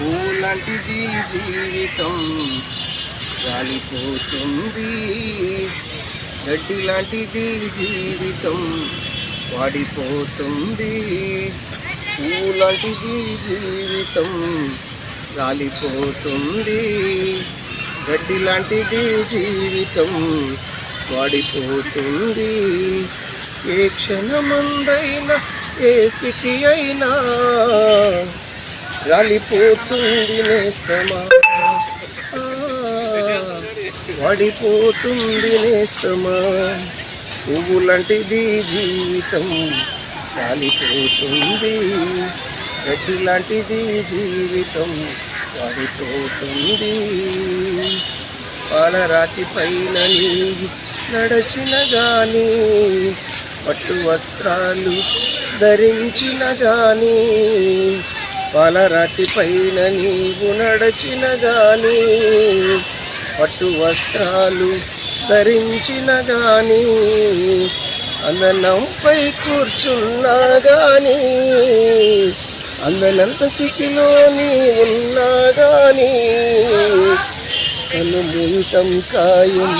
పూలాంటిది జీవితం. రాలిపోతుంది. గడ్డి లాంటిది జీవితం. వాడిపోతుంది. పూలాంటిది జీవితం. రాలిపోతుంది. గడ్డి లాంటిది జీవితం. వాడిపోతుంది. ఏ క్షణమందైనా ఏ స్థితి అయినా రాలిపోతుంది నేస్తమా ఆ, వాడిపోతుంది నేస్తమా పువ్వు లాంటిది జీవితం రాలిపోతుంది గడ్డి లాంటిది జీవితం వాడిపోతుంది పాలరాతి పైన నడచిన గాని పట్టు వస్త్రాలు ధరించిన కానీ పాలరాతి పైన నీవు నడచిన గాని పట్టు వస్త్రాలు ధరించిన గాని అందనంపై కూర్చున్నా గాని అందనంత స్థితిలో నీ ఉన్నా గాని కనుముంతం కాయం